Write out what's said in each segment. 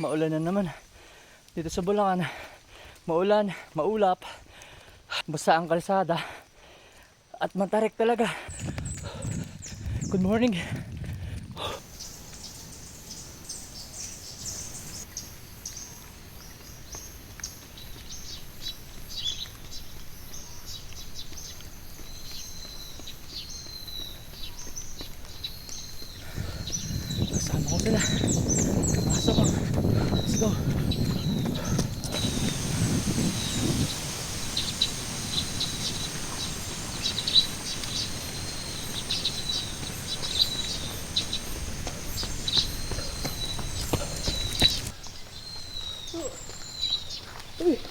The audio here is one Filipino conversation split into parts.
Maulan na naman. Dito sa Bulacan. Maulan, maulap. Basa ang kalsada. At matarik talaga. Good morning. Kasama ko sila. Pasok ko. Let's go. Tara.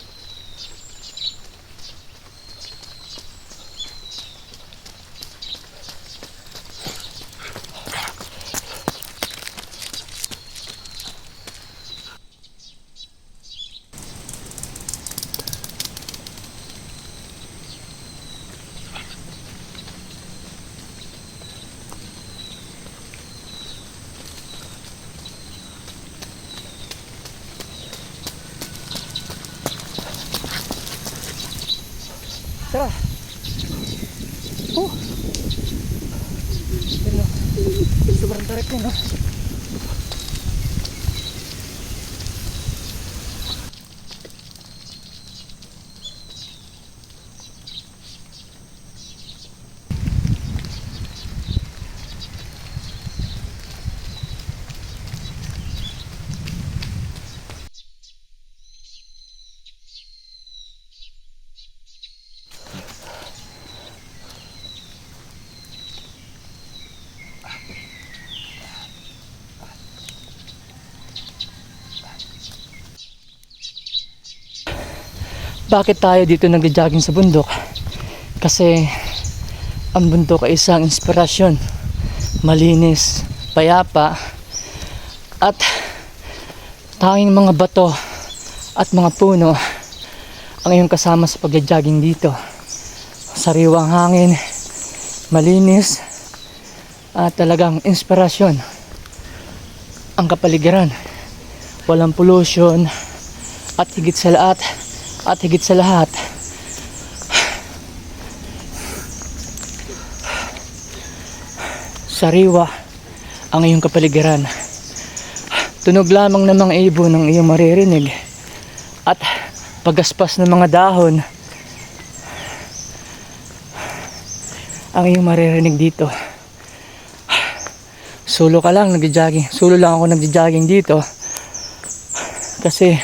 el supermercado Bakit tayo dito nagja-jogging sa bundok? Kasi ang bundok ay isang inspirasyon. Malinis, payapa, at tanging mga bato at mga puno ang iyong kasama sa pagja-jogging dito. Sariwang hangin, malinis, at talagang inspirasyon ang kapaligiran. Walang pollution, at higit sa lahat, at higit sa lahat, sariwa ang iyong kapaligiran. Tunog lamang ng mga ibon ang iyong maririnig at pagaspas ng mga dahon ang iyong maririnig dito. Sulo ka lang nagja-jogging. Sulo lang ako nagja-jogging dito kasi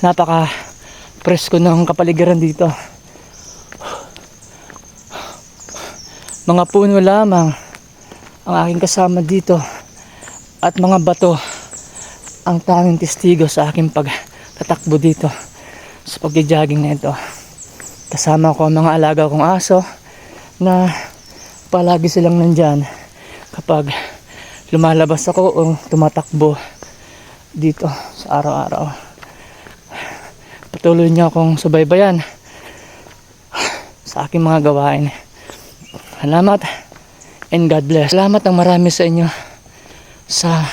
napaka presko ng kapaligiran dito. Mga puno lamang ang aking kasama dito at mga bato ang tanging testigo sa aking pagtatakbo dito sa pagja-jogging na ito. Kasama ko ang mga alaga kong aso na palagi silang nandyan kapag lumalabas ako o tumatakbo dito sa araw-araw. Patuloy niyo akong subaybayan sa aking mga gawain. Salamat and God bless. Salamat ng marami sa inyo sa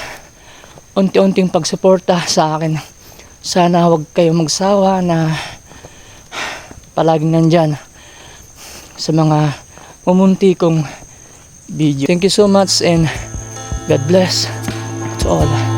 unti-unting pagsuporta sa akin. Sana huwag kayo magsawa na palaging nandyan sa mga mumunti kong video. Thank you so much and God bless to all.